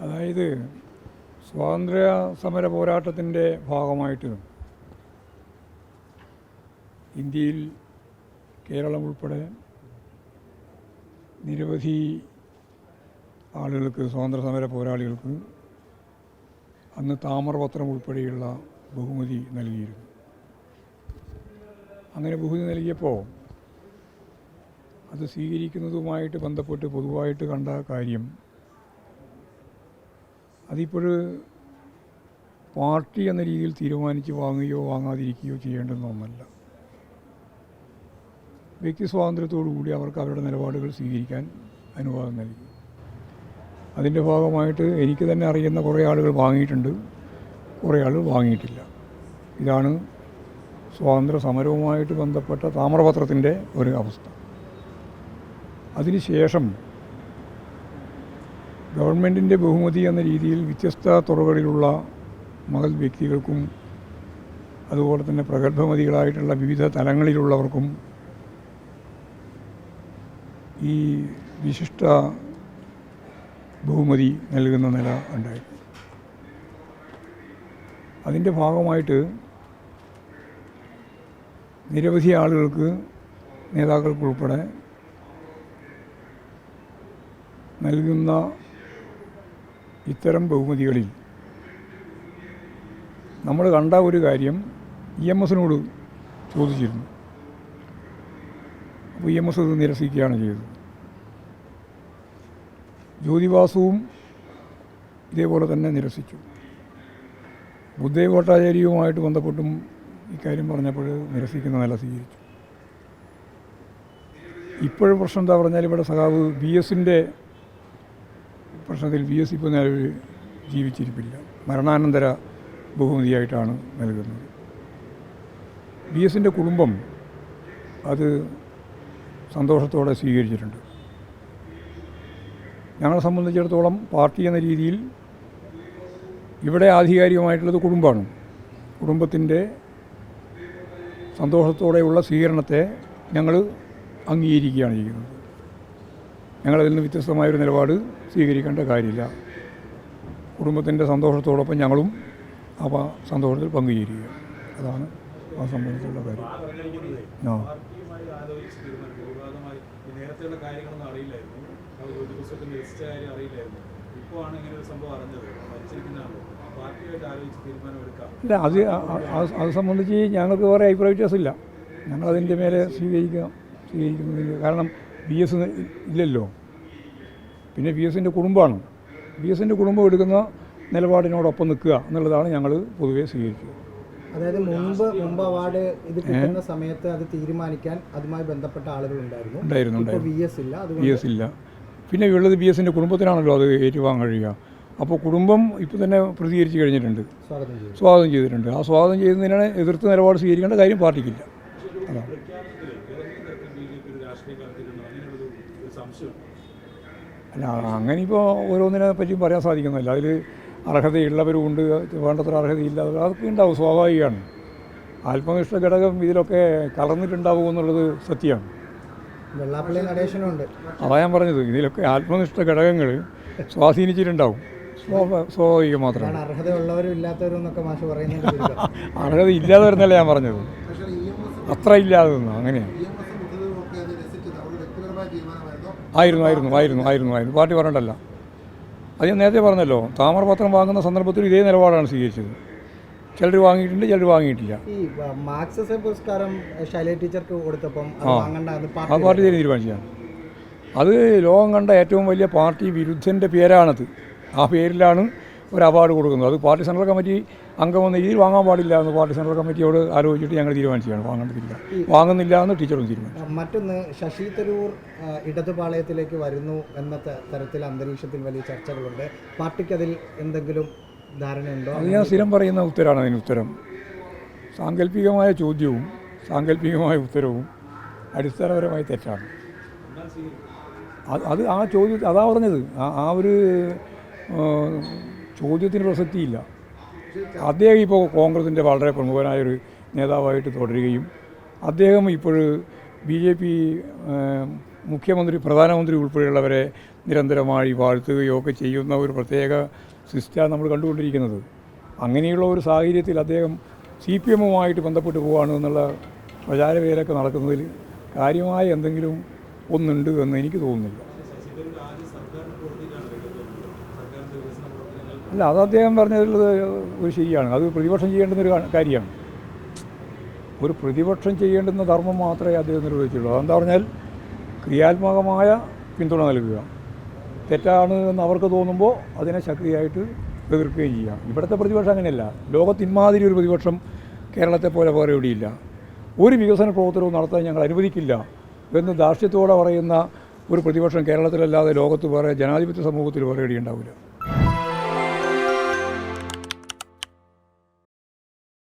അതായത് സ്വാതന്ത്ര്യ സമര പോരാട്ടത്തിന്റെ ഭാഗമായിട്ട് ഇന്ത്യയിൽ കേരളം ഉൾപ്പെടെ നിരവധി ആളുകൾക്ക് സ്വാതന്ത്ര്യ സമര പോരാളികൾക്ക് അന്ന് താമരപത്രം ഉൾപ്പെടെയുള്ള ബഹുമതി നൽകിയിരുന്നു. അങ്ങനെ ബഹുമതി നൽകിയപ്പോൾ അത് സ്വീകരിക്കുന്നതുമായിട്ട് ബന്ധപ്പെട്ട് പൊതുവായിട്ട് കണ്ട കാര്യം അതിപ്പോൾ പാർട്ടി എന്ന രീതിയിൽ തീരുമാനിച്ച് വാങ്ങുകയോ വാങ്ങാതിരിക്കുകയോ ചെയ്യേണ്ടുന്ന ഒന്നല്ല. വ്യക്തി സ്വാതന്ത്ര്യത്തോടുകൂടി അവർക്ക് അവരുടെ നിലപാടുകൾ സ്വീകരിക്കാൻ അനുവാദം നൽകി. അതിന്റെ ഭാഗമായിട്ട് എനിക്ക് തന്നെ അറിയുന്ന കുറേ ആളുകൾ വാങ്ങിയിട്ടുണ്ട്. കുറേ ആളുകൾ വാങ്ങിയിട്ടില്ല. ഇതാണ് സ്വാതന്ത്ര്യ സമരവുമായിട്ട് ബന്ധപ്പെട്ട താമ്രപത്രത്തിന്റെ ഒരു അവസ്ഥ. അതിനുശേഷം ഗവൺമെന്റിന്റെ ബഹുമതി എന്ന രീതിയിൽ വ്യത്യസ്ത തുറകളിലുള്ള മകൾ വ്യക്തികൾക്കും അതുപോലെ തന്നെ പ്രഗത്ഭമതികളായിട്ടുള്ള വിവിധ തലങ്ങളിലുള്ളവർക്കും ഈ വിശിഷ്ട ബഹുമതി നൽകുന്ന നില ഉണ്ടായി. അതിന്റെ ഭാഗമായിട്ട് നിരവധി ആളുകൾക്ക് നേതാക്കൾക്കുൾപ്പെടെ നൽകുന്ന ഇത്തരം ബഹുമതികളിൽ നമ്മൾ കണ്ട ഒരു കാര്യം ഇ എം എസിനോട് ചോദിച്ചിരുന്നു. അപ്പോൾ ഇ എം എസ് അത് നിരസിക്കുകയാണ് ചെയ്തത്. ജ്യോതിവാസുവും ഇതേപോലെ തന്നെ നിരസിച്ചു. ബുദ്ധദേവ് ഭട്ടാചാര്യവുമായിട്ട് ബന്ധപ്പെട്ടും ഇക്കാര്യം പറഞ്ഞപ്പോൾ നിരസിക്കുന്ന നില സ്വീകരിച്ചു. ഇപ്പോഴും പ്രശ്നം എന്താ പറഞ്ഞാൽ ഇവിടെ സഖാവ് ബി എസിന്റെ പ്രശ്നത്തിൽ പി എസ് ഇപ്പോൾ നിലവിൽ ജീവിച്ചിരിപ്പില്ല. മരണാനന്തര ബഹുമതിയായിട്ടാണ് നൽകുന്നത്. ബി എസിന്റെ കുടുംബം അത് സന്തോഷത്തോടെ സ്വീകരിച്ചിട്ടുണ്ട്. ഞങ്ങളെ സംബന്ധിച്ചിടത്തോളം പാർട്ടി എന്ന രീതിയിൽ ഇവിടെ ആധികാരികമായിട്ടുള്ളത് കുടുംബമാണ്. കുടുംബത്തിന്റെ സന്തോഷത്തോടെയുള്ള സ്വീകരണത്തെ ഞങ്ങൾ അംഗീകരിക്കുകയാണ് ചെയ്യുന്നത്. ഞങ്ങളതിൽ നിന്ന് വ്യത്യസ്തമായൊരു നിലപാട് സ്വീകരിക്കേണ്ട കാര്യമില്ല. കുടുംബത്തിന്റെ സന്തോഷത്തോടൊപ്പം ഞങ്ങളും ആ സന്തോഷത്തിൽ പങ്കുചേരുക. അതാണ് ആ സംബന്ധിച്ചുള്ള കാര്യം. ആ. ഇല്ല അത് അത് സംബന്ധിച്ച് ഞങ്ങൾക്ക് വേറെ അഭിപ്രായ വ്യത്യാസമില്ല. ഞങ്ങളതിന്റെ മേലെ സ്വീകരിക്കുക സ്വീകരിക്കുന്നതിൽ കാരണം ബി എസ് ഇല്ലല്ലോ. പിന്നെ ബി എസിന്റെ കുടുംബമാണ്. ബി എസിന്റെ കുടുംബം എടുക്കുന്ന നിലപാടിനോടൊപ്പം നിൽക്കുക എന്നുള്ളതാണ് ഞങ്ങൾ പൊതുവേ സ്വീകരിക്കുക. അതായത് മുമ്പ് മുമ്പ് അവാർഡ് ഇത് കിട്ടുന്ന സമയത്ത് അത് തീരുമാനിക്കാൻ അതുമായി ബന്ധപ്പെട്ട ആളുകൾ ഉണ്ടായിരുന്നു. ഉണ്ടായിരുന്നു വി എസ് ഇല്ല ബി അതുകൊണ്ട് എസ് ഇല്ല. പിന്നെ ഉള്ളത് ബി എസിന്റെ കുടുംബത്തിനാണല്ലോ അത് ഏറ്റുവാങ്ങാൻ കഴിയുക. അപ്പോൾ കുടുംബം ഇപ്പോൾ തന്നെ പ്രതികരിച്ച് കഴിഞ്ഞിട്ടുണ്ട്. സ്വാഗതം ചെയ്തിട്ടുണ്ട്. ആ സ്വാഗതം ചെയ്യുന്നതിനാണ് എതിർത്ത് നിലപാട് സ്വീകരിക്കേണ്ട കാര്യം പാർട്ടിക്കില്ല. അതാണ് പ്രഖ്യാപനത്തിൽ ഏതെങ്കിലും തരത്തിൽ ബി ജെ പി ഒരു രാഷ്ട്രീയ കലർത്തിയിട്ടുണ്ടോ അങ്ങനെയുള്ളൊരു ഒരു സംശയമുണ്ട് അല്ല അങ്ങനെ ഇപ്പോൾ ഓരോന്നിനെ പറ്റിയും പറയാൻ സാധിക്കുന്നില്ല. അതിൽ അർഹതയുള്ളവരുമുണ്ട് വേണ്ടത്ര അർഹതയില്ലാതെ അതൊക്കെ ഉണ്ടാവും സ്വാഭാവികമാണ്. ആത്മനിഷ്ഠ ഘടകം ഇതിലൊക്കെ കലർന്നിട്ടുണ്ടാവും എന്നുള്ളത് സത്യമാണ്. വെള്ളാപ്പള്ളി നടേശനുണ്ട്. അതാ ഞാൻ പറഞ്ഞത് ഇതിലൊക്കെ ആത്മനിഷ്ഠ ഘടകങ്ങൾ സ്വാധീനിച്ചിട്ടുണ്ടാവും. സ്വാഭാ- സ്വാഭാവികം മാത്രമാണ് അർഹതയുള്ളവരും ഇല്ലാത്തവരും എന്നൊക്കെ മാഷ് പറയുന്നത് അർഹത ഇല്ലാത്തവരെന്നല്ല ഞാൻ പറഞ്ഞത്. അത്ര ഇല്ലാതെ അങ്ങനെയാണ് ആയിരുന്നു ആയിരുന്നു ആയിരുന്നു ആയിരുന്നു ആയിരുന്നു. പാർട്ടി പറഞ്ഞിട്ടല്ല. അത് ഞാൻ നേരത്തെ പറഞ്ഞല്ലോ താമരപത്രം വാങ്ങുന്ന സന്ദർഭത്തിൽ ഇതേ നിലപാടാണ് സ്വീകരിച്ചത്. ചിലർ വാങ്ങിയിട്ടുണ്ട് ചിലർ വാങ്ങിയിട്ടില്ല. ഈ മാർക്സിസം പുരസ്കാരം ശൈലജ ടീച്ചർക്ക് കൊടുത്തപ്പം ആ. പാർട്ടി തീരുമാനിച്ചതാണ്. അത് ലോകം കണ്ട ഏറ്റവും വലിയ പാർട്ടി വിരുദ്ധന്റെ പേരാണത്. ആ പേരിലാണ് ഒരു അവാർഡ് കൊടുക്കുന്നു. അത് പാർട്ടി സെൻട്രൽ കമ്മിറ്റി അംഗമെന്ന രീതിയിൽ വാങ്ങാൻ പാടില്ല എന്ന് പാർട്ടി സെൻട്രൽ കമ്മിറ്റിയോട് ആലോചിച്ചിട്ട് ഞങ്ങൾ തീരുമാനിച്ചതാണ്. വാങ്ങേണ്ടതില്ല വാങ്ങുന്നില്ല എന്ന് ടീച്ചറും തീരുമാനിച്ചു. മറ്റൊന്ന് ശശി തരൂർ ഇടതുപാളയത്തിലേക്ക് വരുന്നു എന്ന തരത്തിൽ അന്തരീക്ഷത്തിൽ വലിയ ചർച്ചകളുണ്ട്. പാർട്ടിക്ക് അതിൽ എന്തെങ്കിലും ധാരണയുണ്ടോ? അത് ഞാൻ സ്ഥിരം പറയുന്ന ഉത്തരമാണ് അതിന് ഉത്തരം. സാങ്കല്പികമായ ചോദ്യവും സാങ്കല്പികമായ ഉത്തരവും അടിസ്ഥാനപരമായി തെറ്റാണ്. അത് അത് ആ ചോദ്യം അതാ പറഞ്ഞത്. ആ ഒരു ചോദ്യത്തിന് പ്രസക്തിയില്ല. അദ്ദേഹം ഇപ്പോൾ കോൺഗ്രസിന്റെ വളരെ പ്രമുഖനായൊരു നേതാവായിട്ട് തുടരുകയും അദ്ദേഹം ഇപ്പോൾ ബി ജെ പി മുഖ്യമന്ത്രി പ്രധാനമന്ത്രി ഉൾപ്പെടെയുള്ളവരെ നിരന്തരമായി വാഴ്ത്തുകയോ ഒക്കെ ചെയ്യുന്ന ഒരു പ്രത്യേക സിസ്റ്റാണ് നമ്മൾ കണ്ടുകൊണ്ടിരിക്കുന്നത്. അങ്ങനെയുള്ള ഒരു സാഹചര്യത്തിൽ അദ്ദേഹം സി പി എമ്മുമായിട്ട് ബന്ധപ്പെട്ട് പോവുകയാണ് എന്നുള്ള പ്രചാരവേലൊക്കെ നടക്കുന്നതിൽ കാര്യമായ എന്തെങ്കിലും ഒന്നുണ്ട് എന്ന് എനിക്ക് തോന്നുന്നില്ല. അല്ല അത് അദ്ദേഹം പറഞ്ഞതിലുള്ളത് ഒരു ശരിയാണ്. അത് പ്രതിപക്ഷം ചെയ്യേണ്ടുന്ന ഒരു കാര്യമാണ്. ഒരു പ്രതിപക്ഷം ചെയ്യേണ്ടുന്ന ധർമ്മം മാത്രമേ അദ്ദേഹം നിർവഹിച്ചുള്ളൂ അതെന്താ പറഞ്ഞാൽ ക്രിയാത്മകമായ പിന്തുണ നൽകുക. തെറ്റാണ് എന്ന് അവർക്ക് തോന്നുമ്പോൾ അതിനെ ശക്തിയായിട്ട് എതിർക്കുകയും ചെയ്യാം. ഇവിടുത്തെ പ്രതിപക്ഷം അങ്ങനെയല്ല. ലോകത്ത് ഇമാതിരി ഒരു പ്രതിപക്ഷം കേരളത്തെ പോലെ വേറെ എവിടെയില്ല. ഒരു വികസന പ്രവർത്തനവും നടത്താൻ ഞങ്ങൾ അനുവദിക്കില്ല എന്ന് ധാർഷ്ട്യത്തോടെ പറയുന്ന ഒരു പ്രതിപക്ഷം കേരളത്തിലല്ലാതെ ലോകത്ത് വേറെ ജനാധിപത്യ സമൂഹത്തിൽ വേറെ എവിടെയും ഉണ്ടാവില്ല.